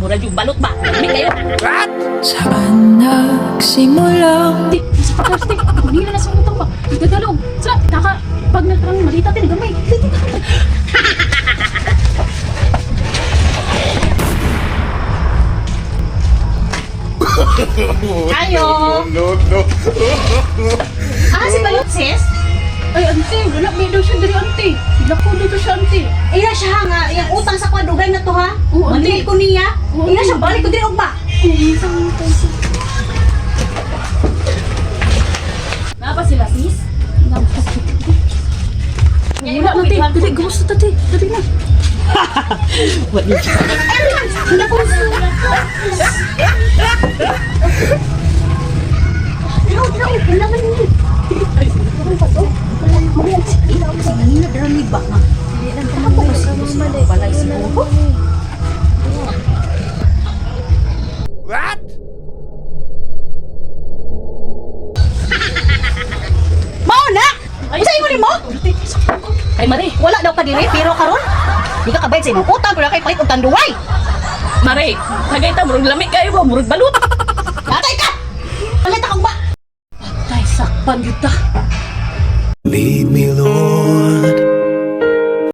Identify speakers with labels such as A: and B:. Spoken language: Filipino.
A: murag yung balot ba? Lami kayo.
B: Saan nagsimula?
C: Di, sa pagkasti, manila na sa utang ba? Dadalog. Sa, naka, pag natrang malita tin, gamay.
A: Ayo!
D: No, no.
A: Ah, si balot sis?
C: Ay, ante, wala may daw siya diri siya
E: nga, yung utang sa kwadugay na to ha.
C: Oo, ate.
E: ko niya.
C: Oo, ate.
E: siya, balik ko diri ugma.
A: Napa sila sis?
C: Wala na te, dali gusto ta te. Dali na.
E: Kanina drami ba nga? Ako kasi gusto ko balay siguro.
D: What?
E: Mao na! Usa mo mo?
A: Ay, Mare.
E: Wala daw ka diri, pero karon di ka kabayad sa imong utang, pero kay palit og tanduway.
A: Mare, nagayta murag lami kayo ba? Murag balot.
E: Natay ka! Palit ako ba?
C: Tay, sakpan kita.